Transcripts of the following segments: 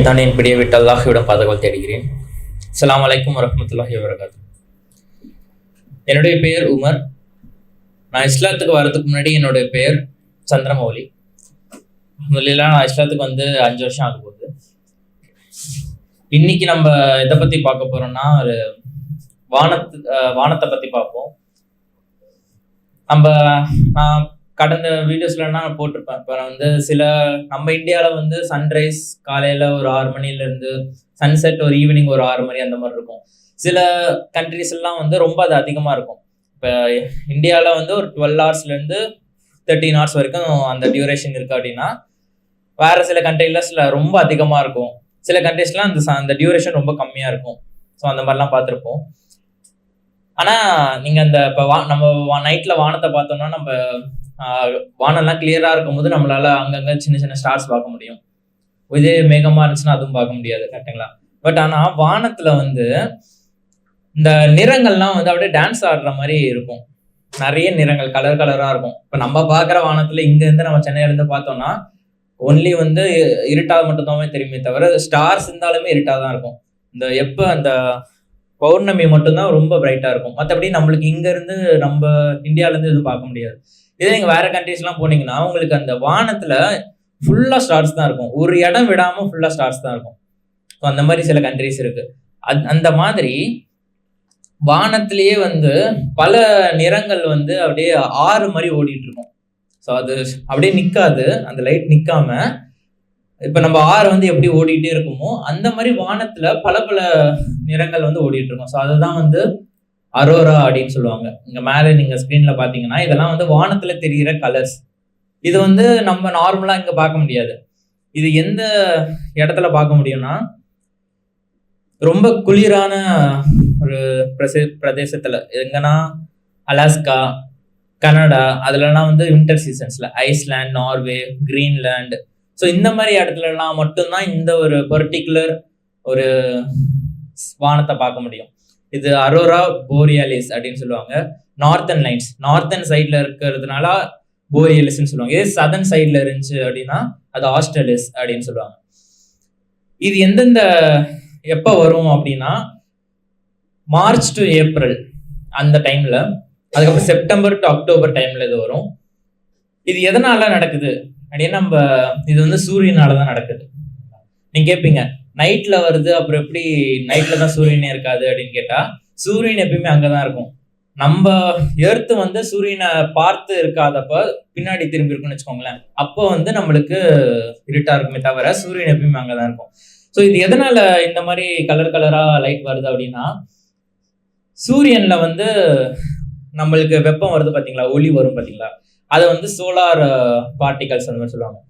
ஷைத்தானின் பிடியை விட்டு அல்லாஹிவிடம் பாதுகாவல் தேடுகிறேன். அஸ்ஸலாமு அலைக்கும் வரமத்துல்லாஹி வரகாத் என்னுடைய பெயர் உமர். நான் இஸ்லாத்துக்கு வர்றதுக்கு முன்னாடி என்னுடைய பெயர் சந்திரமௌலி. முதல்ல நான் இஸ்லாத்துக்கு வந்து அஞ்சு வருஷம் ஆக போகுது. இன்னைக்கு நம்ம இதை பத்தி பார்க்க போறோம்னா ஒரு வானத்து வானத்தை பத்தி பார்ப்போம். நம்ம நான் கடந்த வீடியோஸ்ல நான் போட்டிருப்பேன் இப்போ வந்து சில நம்ம இந்தியாவில் வந்து சன்ரைஸ் காலையில் ஒரு ஆறு மணிலேருந்து சன்செட் ஒரு ஈவினிங் ஒரு ஆறு மணி அந்த மாதிரி இருக்கும். சில கண்ட்ரிஸ் எல்லாம் வந்து ரொம்ப அது அதிகமாக இருக்கும். இப்போ இந்தியாவில் வந்து ஒரு டுவெல் ஹவர்ஸ்லேருந்து தேர்ட்டின் ஹவர்ஸ் வரைக்கும் அந்த டியூரேஷன் இருக்குது அப்படின்னா வேறு சில கண்ட்ரில சில ரொம்ப அதிகமாக இருக்கும். சில கண்ட்ரிஸ்லாம் அந்த ச- அந்த டியூரேஷன் ரொம்ப கம்மியாக இருக்கும். ஸோ அந்த மாதிரிலாம் பார்த்துருப்போம். ஆனால் நீங்கள் அந்த இப்போ வா நம்ம நைட்டில் வானத்தை பார்த்தோம்னா நம்ம வானம்லாம் கிளியராக இருக்கும்போது நம்மளால அங்கங்கே சின்ன சின்ன ஸ்டார்ஸ் பார்க்க முடியும். இதே மேகமாக இருந்துச்சுன்னா அதுவும் பார்க்க முடியாது கரெக்டுங்களா பட் ஆனால் வானத்தில் வந்து இந்த நிறங்கள்லாம் வந்து அப்படியே டான்ஸ் ஆடுற மாதிரி இருக்கும். நிறைய நிறங்கள் கலர் கலராக இருக்கும். இப்போ நம்ம பார்க்குற வானத்தில் இங்கேருந்து நம்ம சென்னையிலேருந்து பார்த்தோம்னா ஒன்லி வந்து இருட்டாக மட்டும்தான் தெரியுமே தவிர ஸ்டார்ஸ் இருந்தாலுமே இருட்டாக தான் இருக்கும். இந்த எப்போ அந்த பௌர்ணமி மட்டும்தான் ரொம்ப பிரைட்டாக இருக்கும். மற்றபடி நம்மளுக்கு இங்கேருந்து நம்ம இந்தியாவிலேருந்து எதுவும் பார்க்க முடியாது. இதே நீங்கள் வேறு கண்ட்ரீஸ்லாம் போனீங்கன்னா உங்களுக்கு அந்த வானத்தில் ஃபுல்லாக ஸ்டார்ஸ் தான் இருக்கும். ஒரு இடம் விடாமல் ஃபுல்லாக ஸ்டார்ஸ் தான் இருக்கும். ஸோ அந்த மாதிரி சில கண்ட்ரீஸ் இருக்குது அந் அந்த மாதிரி வானத்திலேயே வந்து பல நிறங்கள் வந்து அப்படியே ஆறு மாதிரி ஓடிட்டு இருக்கும். ஸோ அது அப்படியே நிற்காது அந்த லைட் நிற்காம இப்போ நம்ம ஆறு வந்து எப்படி ஓடிட்டே இருக்குமோ அந்த மாதிரி வானத்தில் பல பல நிறங்கள் வந்து ஓடிட்டு இருக்கும். ஸோ அதுதான் வந்து அரோரா அப்படின்னு சொல்லுவாங்க. இங்க மேலே நீங்க ஸ்க்ரீனில் பாத்தீங்கன்னா இதெல்லாம் வந்து வானத்துல தெரிகிற கலர்ஸ் இது வந்து நம்ம நார்மலா இங்க பார்க்க முடியாது. இது எந்த இடத்துல பார்க்க முடியும்னா ரொம்ப குளிரான ஒரு பிரசே பிரதேசத்துல. எங்கன்னா அலாஸ்கா கனடா அதுலலாம் வந்து வின்டர் சீசன்ஸ்ல ஐஸ்லாண்ட் நார்வே கிரீன்லேண்டு ஸோ இந்த மாதிரி இடத்துலலாம் மட்டும்தான் இந்த ஒரு பர்டிகுலர் ஒரு வானத்தை பார்க்க முடியும். இது அரோரா போரியாலிஸ் அப்படின்னு சொல்லுவாங்க. நார்த்தன் லைன்ஸ் நார்த்தன் சைட்ல இருக்கிறதுனால போரியலிஸ்ன்னு சொல்லுவாங்க. இதே சதன் சைட்ல இருந்துச்சு அப்படின்னா அது ஆஸ்ட்ரலிஸ் அப்படின்னு சொல்லுவாங்க. இது எந்தெந்த எப்போ வரும் அப்படின்னா மார்ச் டு ஏப்ரல் அந்த டைம்ல அதுக்கப்புறம் செப்டம்பர் டு அக்டோபர் டைம்ல இது வரும். இது எதனால நடக்குது? அப்படின்னு நம்ம இது வந்து சூரியனால தான் நடக்குது. நீங்க கேட்பீங்க நைட்ல வருது அப்புறம் எப்படி நைட்ல தான் சூரியனே இருக்காது அப்படின்னு கேட்டா சூரியன் எப்பயுமே அங்கதான் இருக்கும். நம்ம எர்த்து வந்து சூரியனை பார்த்து இருக்காதப்ப பின்னாடி திரும்பி இருக்கும்னு வச்சுக்கோங்களேன். அப்போ வந்து நம்மளுக்கு இருட்டா இருக்குமே தவிர சூரியன் எப்பயுமே அங்கதான் இருக்கும். ஸோ இது எதனால இந்த மாதிரி கலர் கலரா லைட் வருது அப்படின்னா சூரியன்ல வந்து நம்மளுக்கு வெப்பம் வருது பாத்தீங்களா? ஒளி வரும் பாத்தீங்களா? அதை வந்து சோலார் பார்ட்டிகல்ஸ் அந்த மாதிரி சொல்லுவாங்க.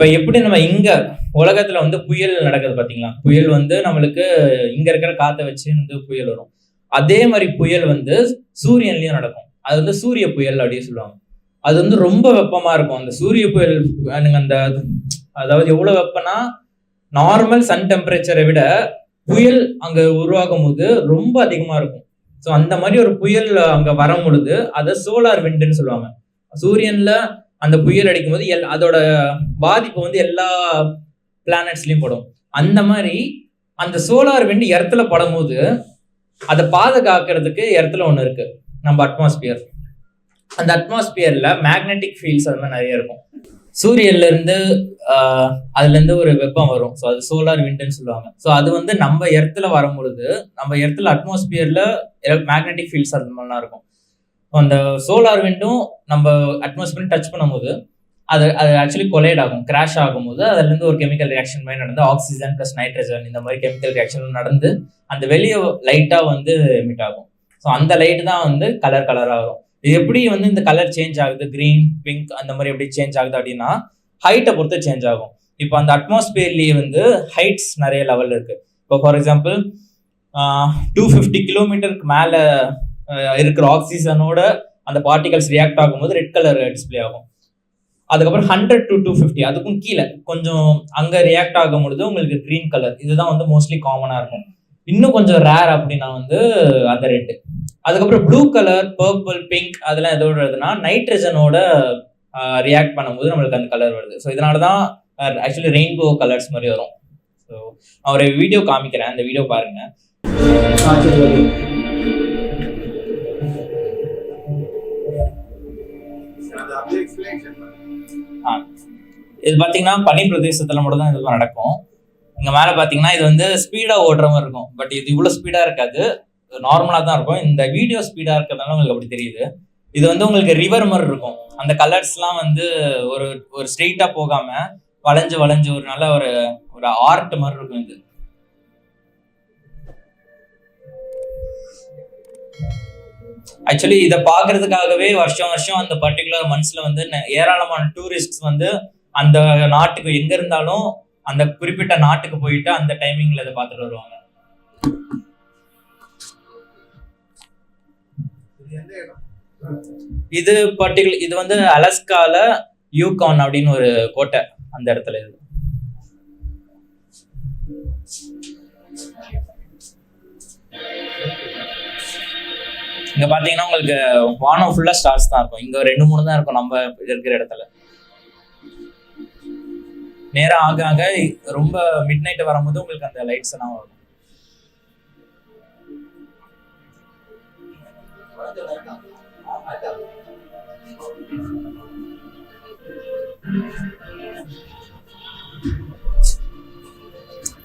இப்போ எப்படி நம்ம இங்கே உலகத்தில் வந்து புயல் நடக்குது பார்த்தீங்களா புயல் வந்து நம்மளுக்கு இங்கே இருக்கிற காற்றை வச்சு வந்து புயல் வரும். அதே மாதிரி புயல் வந்து சூரியன்லேயும் நடக்கும். அது வந்து சூரிய புயல் அப்படின்னு சொல்லுவாங்க. அது வந்து ரொம்ப வெப்பமாக இருக்கும். அந்த சூரிய புயல் அந்த அதாவது எவ்வளோ வெப்பம்னா நார்மல் சன் டெம்பரேச்சரை விட புயல் அங்கே உருவாகும் போது ரொம்ப அதிகமாக இருக்கும். ஸோ அந்த மாதிரி ஒரு புயல் அங்கே வரும் பொழுது அதை சோலார் விண்டுன்னு சொல்லுவாங்க. சூரியனில் அந்த புயல் அடிக்கும் போது எல் அதோட பாதிப்பு வந்து எல்லா பிளானட்ஸ்லயும் படும். அந்த மாதிரி அந்த சோலார் விண்டு இடத்துல படும்போது அதை பாதுகாக்கிறதுக்கு இடத்துல ஒன்று இருக்கு. நம்ம அட்மாஸ்பியர் அந்த அட்மாஸ்பியர்ல மேக்னெட்டிக் ஃபீல்ட்ஸ் அது மாதிரி நிறைய இருக்கும். சூரியன்ல இருந்து அதுல இருந்து ஒரு வெப்பம் வரும். ஸோ அது சோலார் விண்டுன்னு சொல்லுவாங்க. ஸோ அது வந்து நம்ம இடத்துல வரும் பொழுது நம்ம இடத்துல அட்மாஸ்பியர்ல மேக்னெட்டிக் ஃபீல்ட்ஸ் அது மாதிரிலாம் இருக்கும். அந்த சோலார் விண்டும் நம்ம அட்மாஸ்பியர் டச் பண்ணும்போது அது அது ஆக்சுவலி கொலைட் ஆகும் கிராஷ் ஆகும்போது அதுலேருந்து ஒரு கெமிக்கல் ரியாக்ஷன் மாதிரி நடந்து ஆக்சிஜன் ப்ளஸ் நைட்ரஜன் இந்த மாதிரி கெமிக்கல் ரியாக்ஷன் நடந்து அந்த வெளியே லைட்டாக வந்து எமிட் ஆகும். ஸோ அந்த லைட் தான் வந்து கலர் கலராக வரும் இது எப்படி வந்து இந்த கலர் சேஞ்ச் ஆகுது? கிரீன் பிங்க் அந்த மாதிரி எப்படி சேஞ்ச் ஆகுது அப்படின்னா ஹைட்டை பொறுத்து சேஞ்ச் ஆகும். இப்போ அந்த அட்மாஸ்பியர்லேயே வந்து ஹைட்ஸ் நிறைய லெவல் இருக்குது இப்போ ஃபார் எக்ஸாம்பிள் டூ ஃபிஃப்டி கிலோமீட்டருக்கு மேலே இருக்கிற ஆக்சிஜனோட அந்த பார்ட்டிகல்ஸ் ரியாக்ட் ஆகும்போது ரெட் கலர் டிஸ்ப்ளே ஆகும். அதுக்கப்புறம் ஹண்ட்ரட் டு டூ ஃபிஃப்டி அதுக்கும் கீழே. கொஞ்சம் அங்கே ரியாக்ட் ஆகும் பொழுது உங்களுக்கு க்ரீன் கலர் இதுதான் வந்து மோஸ்ட்லி காமனாக இருக்கும். இன்னும் கொஞ்சம் ரேர் அப்படின்னா வந்து அந்த ரெட்டு அதுக்கப்புறம் ப்ளூ கலர் பர்பிள் பிங்க் அதெல்லாம் எதோ வருதுன்னா நைட்ரஜனோட ரியாக்ட் பண்ணும்போது நம்மளுக்கு அந்த கலர் வருது. ஸோ இதனால தான் ஆக்சுவலி ரெயின்போ கலர்ஸ் மாதிரி வரும். ஸோ நான் வீடியோ காமிக்கிறேன். அந்த வீடியோ பாருங்கள் இது பார்த்தீங்கன்னா பனி பிரதேசத்தில் மட்டும் தான் இது நடக்கும். இங்கே மேலே பார்த்தீங்கன்னா இது வந்து ஸ்பீடாக ஓடுற மாதிரி இருக்கும். பட் இது இவ்வளோ ஸ்பீடாக இருக்காது. நார்மலாக தான் இருக்கும். இந்த வீடியோ ஸ்பீடாக இருக்கிறதுனால உங்களுக்கு அப்படி தெரியுது. இது வந்து உங்களுக்கு ரிவர் மாதிரி இருக்கும். அந்த கலர்ஸ்லாம் வந்து ஒரு ஒரு ஸ்ட்ரெயிட்டாக போகாமல் வளைஞ்சு வளைஞ்சு ஒரு நல்ல ஒரு ஒரு ஆர்ட் மாதிரி இருக்கும் இது. ஆக்சுவலி இதை பார்க்கறதுக்காகவே வருஷம் வருஷம் அந்த பர்டிகுலர் மந்த்ஸ்ல வந்து ஏராளமான டூரிஸ்ட்ஸ் வந்து அந்த நாட்டுக்கு எங்க இருந்தாலும் அந்த குறிப்பிட்ட நாட்டுக்கு போயிட்டு அந்த டைமிங்ல இதை பார்த்துட்டு வருவாங்க. இது இது பர்டிகுலர் இது வந்து அலஸ்கால யூகான் அப்படின்னு ஒரு கோட்டை அந்த இடத்துல இருக்கு. இங்க பாத்தீங்கன்னா உங்களுக்கு வானம் ஃபுல்லா ஸ்டார்ஸ் தான் இருக்கும். இங்க ரெண்டு மூணு தான் இருக்கும் நம்ம இருக்கிற இடத்துல. நேரம் ஆக ஆக ரொம்ப மிட் நைட் வரும்போது உங்களுக்கு அந்த லைட்ஸ் எல்லாம் வரும்.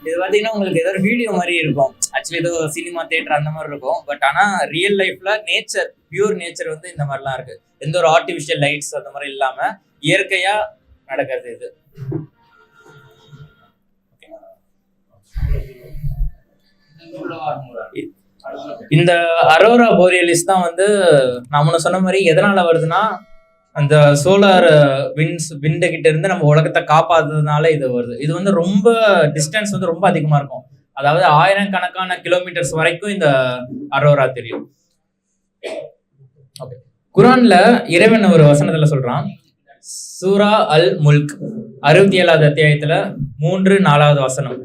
இது பாத்தீங்கன்னா உங்களுக்கு ஏதோ ஒரு வீடியோ மாதிரி இருக்கும். ஆக்சுவலி ஏதோ சினிமா தியேட்டர் அந்த மாதிரி இருக்கும். பட் ஆனா ரியல் லைஃப்ல நேச்சர் பியூர் நேச்சர் வந்து இந்த மாதிரிலாம் இருக்கு. எந்த ஒரு ஆர்டிபிஷியல் லைட்ஸ் அந்த மாதிரி இல்லாம இயற்கையா நடக்கிறது இது. இந்த அரோரா போரியலிஸ் தான் வந்து நான் முன்ன சொன்ன மாதிரி எதனால வருதுன்னா அந்த சோலார் விண்ட்ஸ் விண்ட கிட்ட இருந்து நம்ம உலகத்தை காப்பாத்துறதுனால இது வருது. இது வந்து ரொம்ப டிஸ்டன்ஸ் வந்து ரொம்ப அதிகமா இருக்கும். அதாவது ஆயிரம் கணக்கான கிலோமீட்டர்ஸ் வரைக்கும் இந்த அரோரா தெரியும். ஓகே குரான்ல இறைவன் ஒரு வசனத்துல சொல்றான் சூரா அல் முல்க் அறுபத்தி ஏழாவது அத்தியாயத்துல மூன்று நாலாவது வசனம்.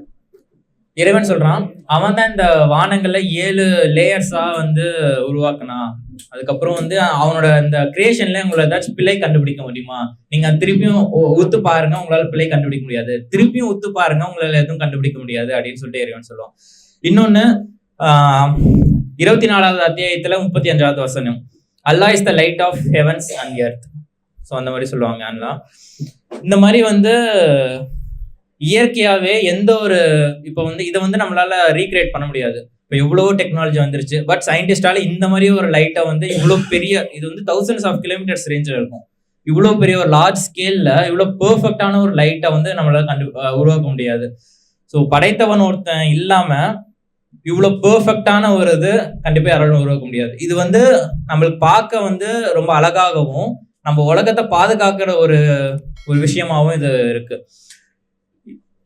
இறைவன் சொல்றான் அவன் தான் இந்த வானங்கள்ல ஏழு லேயர்ஸா வந்து உருவாக்குனான். அதுக்கப்புறம் வந்து அவனோட இந்த கிரியேஷன்ல உங்களை ஏதாச்சும் பிழை கண்டுபிடிக்க முடியுமா? நீங்க திருப்பியும் ஒத்து உத்து பாருங்க உங்களால பிழை கண்டுபிடிக்க முடியாது. திருப்பியும் உத்து பாருங்க உங்களால எதுவும் கண்டுபிடிக்க முடியாது அப்படின்னு சொல்லிட்டு இறைவன் சொல்லுவோம் இன்னொன்னு ஆஹ், இருபத்தி நாலாவது அத்தியாயத்துல முப்பத்தி அஞ்சாவது வசனம் Allah is the light of heavens and earth so அந்த மாதிரி சொல்லுவாங்க அண்ணா. இந்த மாதிரி வந்து இயற்கையாவே எந்த ஒரு இப்போ வந்து இதை வந்து நம்மளால ரீக்ரியேட் பண்ண முடியாது. இப்போ எவ்வளவோ டெக்னாலஜி வந்துருச்சு. பட் சயின்டிஸ்டால இந்த மாதிரி ஒரு லைட்டை வந்து இவ்வளோ பெரிய இது வந்து தௌசண்ட்ஸ் ஆஃப் கிலோமீட்டர்ஸ் ரேஞ்சில் இருக்கும். இவ்வளோ பெரிய ஒரு லார்ஜ் ஸ்கேலில் இவ்வளோ பெர்ஃபெக்டான ஒரு லைட்டை வந்து நம்மளால கண்டு உருவாக்க முடியாது. ஸோ படைத்தவன் ஒருத்தன் இல்லாமல் இவ்வளோ பெர்ஃபெக்டான ஒரு இது கண்டிப்பாக யாராலும் உருவாக்க முடியாது. இது வந்து நம்மளுக்கு பார்க்க வந்து ரொம்ப அழகாகவும் நம்ம உலகத்தை பாதுகாக்கிற ஒரு ஒரு விஷயமாகவும் இது இருக்கு.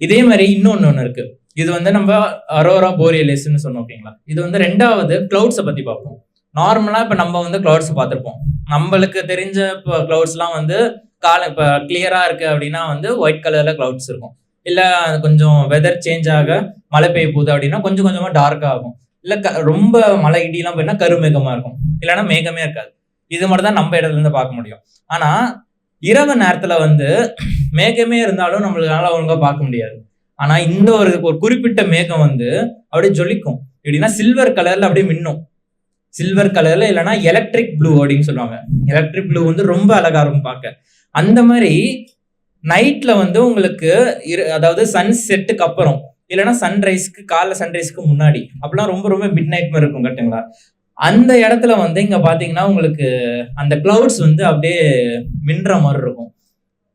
இதே மாதிரி இன்னொன்று ஒன்று இருக்குது இது வந்து நம்ம அரோரா போரியலிஸ்ன்னு சொன்னோம் ஓகேங்களா? இது வந்து ரெண்டாவது கிளவுட்ஸை பற்றி பார்ப்போம். நார்மலாக இப்போ நம்ம வந்து கிளவுட்ஸ் பார்த்துருப்போம். நம்மளுக்கு தெரிஞ்ச இப்போ கிளவுட்ஸ்லாம் வந்து கால இப்போ கிளியராக இருக்குது அப்படின்னா வந்து ஒயிட் கலரில் கிளவுட்ஸ் இருக்கும். இல்லை கொஞ்சம் வெதர் சேஞ்ச் ஆக மழை பெய்ய போகுது அப்படின்னா கொஞ்சம் கொஞ்சமாக டார்க்காக ஆகும். இல்லை க- ரொம்ப மழை இடிலாம் போயினா கருமேகமாக இருக்கும். இல்லைன்னா மேகமே இருக்காது. இது மட்டும் தான் நம்ம இடத்துல இருந்து பார்க்க முடியும். ஆனால் இரவு நேரத்தில் வந்து மேகமே இருந்தாலும் நம்மளால ஒழுங்காக பார்க்க முடியாது. ஆனா இந்த ஒரு ஒரு குறிப்பிட்ட மேகம் வந்து அப்படியே ஜொலிக்கும். எப்படின்னா சில்வர் கலர்ல அப்படியே மின்னும். சில்வர் கலர்ல இல்லைன்னா எலக்ட்ரிக் ப்ளூ அப்படின்னு சொல்லுவாங்க. எலக்ட்ரிக் ப்ளூ வந்து ரொம்ப அழகா இருக்கும் பார்க்க. அந்த மாதிரி நைட்ல வந்து உங்களுக்கு இரு- அதாவது சன் செட்டுக்கு அப்புறம் இல்லைன்னா சன்ரைஸ்க்கு காலைல சன்ரைஸ்க்கு முன்னாடி அப்பெல்லாம் ரொம்ப ரொம்ப மிட் நைட் மாதிரி இருக்கும் கட்டுங்களா அந்த இடத்துல வந்து இங்க பாத்தீங்கன்னா உங்களுக்கு அந்த கிளவுட்ஸ் வந்து அப்படியே மின்ற மாதிரி இருக்கும்.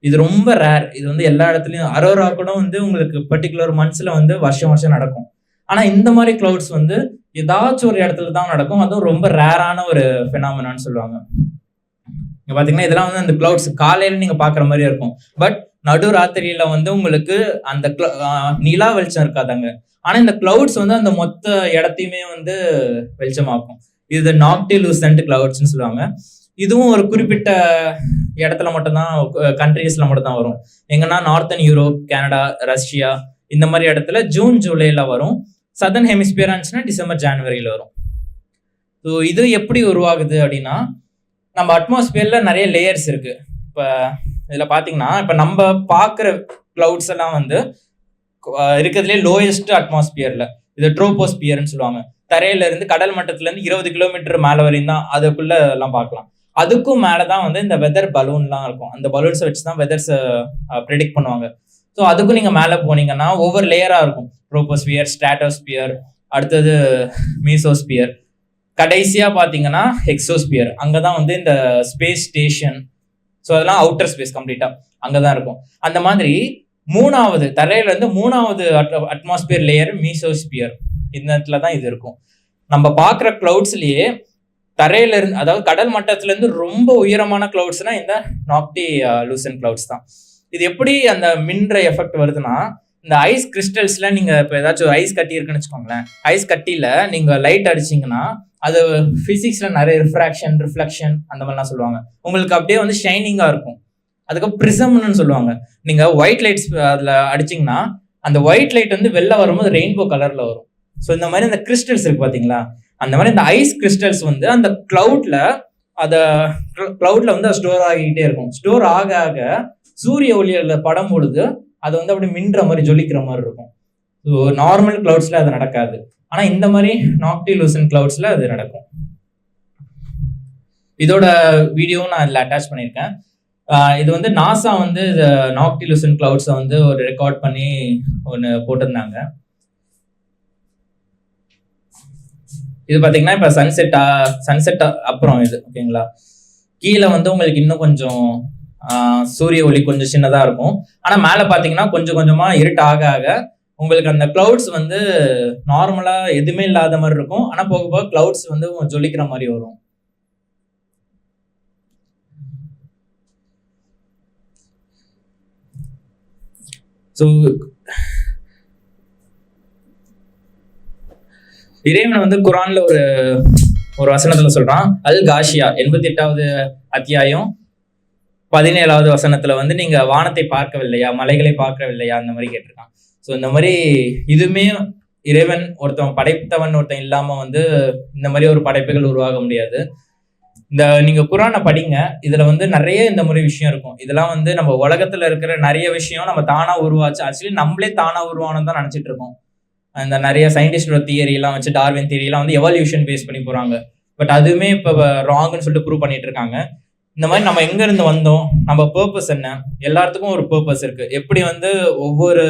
இது ரொம்ப ரேர் இது வந்து எல்லா இடத்துலயும் அரோரா கூட வந்து உங்களுக்கு பர்டிகுலர் மந்த்ஸ்ல வந்து வருஷம் வருஷம் நடக்கும். ஆனா இந்த மாதிரி கிளவுட்ஸ் வந்து ஏதாச்சும் ஒரு இடத்துல தான் நடக்கும். அதுவும் ரொம்ப ரேரான ஒரு ஃபினாமினான்னு சொல்லுவாங்க. இங்க பாத்தீங்கன்னா இதெல்லாம் வந்து அந்த கிளவுட்ஸ் காலையில நீங்க பாக்குற மாதிரி இருக்கும். பட் நடு ராத்திரியில வந்து உங்களுக்கு அந்த நிலா வெளிச்சம் இருக்காதாங்க. ஆனா இந்த கிளவுட்ஸ் வந்து அந்த மொத்த இடத்தையுமே வந்து வெளிச்சமாக்கும். இது நாக்டிலூசன்ட் கிளவுட்ஸ்னு சொல்லுவாங்க. இதுவும் ஒரு குறிப்பிட்ட இடத்துல மட்டும்தான் கண்ட்ரீஸ்ல மட்டும்தான் வரும். எங்கன்னா நார்த்தன் யூரோப் கனடா ரஷ்யா இந்த மாதிரி இடத்துல ஜூன் ஜூலைல வரும். சதர்ன் ஹெமிஸ்பியர் இருந்துச்சுன்னா டிசம்பர் ஜனவரியில வரும். ஸோ இது எப்படி உருவாகுது அப்படின்னா நம்ம அட்மாஸ்பியர்ல நிறைய லேயர்ஸ் இருக்கு. இப்போ இதில் பார்த்தீங்கன்னா இப்போ நம்ம பார்க்குற கிளவுட்ஸ் எல்லாம் வந்து இருக்கிறதுலே லோயஸ்ட் அட்மாஸ்பியர்ல இது ட்ரோபோஸ்பியர்னு சொல்லுவாங்க. தரையில இருந்து கடல் மட்டத்துல இருந்து இருபது கிலோமீட்டர் மேலே வரையும் தான் அதுக்குள்ள எல்லாம் பார்க்கலாம். அதுக்கும் மேலே தான் வந்து இந்த வெதர் பலூன்லாம் இருக்கும். அந்த பலூன்ஸை வச்சு தான் வெதர்ஸ் ப்ரெடிக்ட் பண்ணுவாங்க. ஸோ அதுக்கும் நீங்கள் மேலே போனீங்கன்னா ஒவ்வொரு லேயராக இருக்கும். ப்ரோபோஸ்பியர் ஸ்ட்ராட்டோஸ்பியர் அடுத்தது மீசோஸ்பியர் கடைசியாக பார்த்தீங்கன்னா எக்ஸோஸ்பியர் அங்கதான் வந்து இந்த ஸ்பேஸ் ஸ்டேஷன் ஸோ அதெல்லாம் அவுட்டர் ஸ்பேஸ் கம்ப்ளீட்டாக அங்கே தான் இருக்கும். அந்த மாதிரி மூணாவது தரையிலேருந்து மூணாவது அட்மாஸ்பியர் லேயர் மீசோஸ்பியர் இந்த இடத்துல தான் இது இருக்கும். நம்ம பார்க்குற க்ளவுட்ஸ்லேயே தரையில இருந்து அதாவது கடல் மட்டத்துல இருந்து ரொம்ப உயரமான கிளவுட்ஸ்னா இந்த நாக்டி லூசன் கிளவுட்ஸ் தான். இது எப்படி அந்த மின்ற எஃபெக்ட் வருதுன்னா இந்த ஐஸ் கிறிஸ்டல்ஸ்ல நீங்க இப்போ ஏதாச்சும் ஐஸ் கட்டி இருக்குன்னு வச்சுக்கோங்களேன். ஐஸ் கட்டியில நீங்க லைட் அடிச்சிங்கன்னா அது ஃபிசிக்ஸில் நிறைய ரிஃப்ராக்ஷன் ரிஃப்ளெக்ஷன் அந்த மாதிரிலாம் சொல்லுவாங்க. உங்களுக்கு அப்படியே வந்து ஷைனிங்கா இருக்கும். அதுக்கப்புறம் ப்ரிசம்னு சொல்லுவாங்க. நீங்க ஒயிட் லைட்ஸ் uh, அதுல அடிச்சிங்கன்னா அந்த ஒயிட் லைட் வந்து வெளில வரும்போது ரெயின்போ கலர்ல வரும். ஸோ இந்த மாதிரி அந்த கிறிஸ்டல்ஸ் இருக்கு பாத்தீங்களா? அந்த மாதிரி இந்த ஐஸ் கிறிஸ்டல்ஸ் வந்து அந்த கிளவுட்ல அத கிளவுட்ல வந்து ஸ்டோர் ஆகிக்கிட்டே இருக்கும். ஸ்டோர் ஆக ஆக சூரிய ஒளியில படம் பொழுது அது வந்து அப்படி மின்ற மாதிரி ஜொலிக்கிற மாதிரி இருக்கும். ஸோ நார்மல் கிளவுட்ஸ்ல அது நடக்காது. ஆனா இந்த மாதிரி நாக்டிலூசன் கிளவுட்ஸ்ல அது நடக்கும். இதோட வீடியோவும் நான் இதில் அட்டாச் பண்ணியிருக்கேன். இது வந்து நாசா வந்து நாக்டிலூசன் கிளவுட்ஸை வந்து ஒரு ரெக்கார்ட் பண்ணி ஒன்று போட்டிருந்தாங்க. இது பார்த்தீங்கன்னா இப்போ சன்செட் சன்செட் அப்புறம் இது ஓகேங்களா கீழே வந்து உங்களுக்கு இன்னும் கொஞ்சம் சூரிய ஒளி கொஞ்சம் சின்னதாக இருக்கும். ஆனால் மேலே பார்த்தீங்கன்னா கொஞ்சம் கொஞ்சமாக இருட்டு ஆக ஆக உங்களுக்கு அந்த கிளவுட்ஸ் வந்து நார்மலாக எதுவுமே இல்லாத மாதிரி இருக்கும். ஆனால் போக போக கிளவுட்ஸ் வந்து ஜொலிக்கிற மாதிரி வரும். ஸோ இறைவன் வந்து குரான்ல ஒரு ஒரு வசனத்துல சொல்றான். அல் காஷியா எண்பத்தி எட்டாவது அத்தியாயம் பதினேழாவது வசனத்துல வந்து நீங்க வானத்தை பார்க்கவில்லையா மலைகளை பார்க்கவில்லையா அந்த மாதிரி கேட்டிருக்கான். ஸோ இந்த மாதிரி இதுவுமே இறைவன் ஒருத்தன் படைத்தவன் ஒருத்தன் இல்லாம வந்து இந்த மாதிரி ஒரு படைப்புகள் உருவாக முடியாது. இந்த நீங்க குரானை படிங்க. இதுல வந்து நிறைய இந்த மாதிரி விஷயம் இருக்கும். இதெல்லாம் வந்து நம்ம உலகத்துல இருக்கிற நிறைய விஷயம் நம்ம தானா உருவாச்சு. ஆக்சுவலி நம்மளே தானா உருவானு தான் நினைச்சிட்டு இருக்கோம். அந்த நிறைய சயின்டிஸ்டோட தியரிலாம் வச்சு டார்வின் தியரிலாம் வந்து எவல்யூஷன் பேஸ் பண்ணி போகிறாங்க பட் அதுவுமே இப்போ ராங்னு சொல்லிட்டு ப்ரூவ் பண்ணிட்டு இருக்காங்க. இந்த மாதிரி நம்ம எங்கேருந்து வந்தோம்? நம்ம பர்பஸ் என்ன? எல்லாத்துக்கும் ஒரு பர்பஸ் இருக்குது எப்படி வந்து ஒவ்வொரு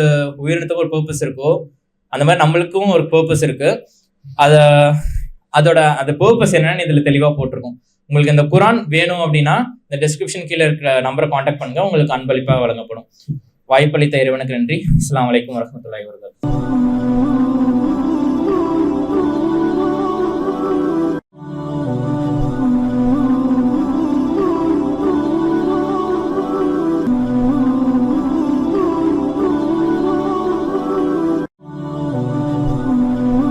உயிரினத்துக்கும் ஒரு பர்பஸ் இருக்கோ அந்த மாதிரி நம்மளுக்கும் ஒரு பர்பஸ் இருக்குது அதை அதோட அந்த பர்பஸ் என்னன்னு இதில் தெளிவாக போட்டிருக்கோம். உங்களுக்கு இந்த குரான் வேணும் அப்படின்னா இந்த டிஸ்கிரிப்ஷன் கீழே இருக்கிற நம்பரை காண்டாக்ட் பண்ணுங்க. உங்களுக்கு அன்பளிப்பாக வழங்கப்படும். வாய்ப்பளித்த இறைவனுக்கு நன்றி. அஸ்ஸலாமு அலைக்கும் வரஹ்மத்துல்லாஹி வபரகாத்துஹு.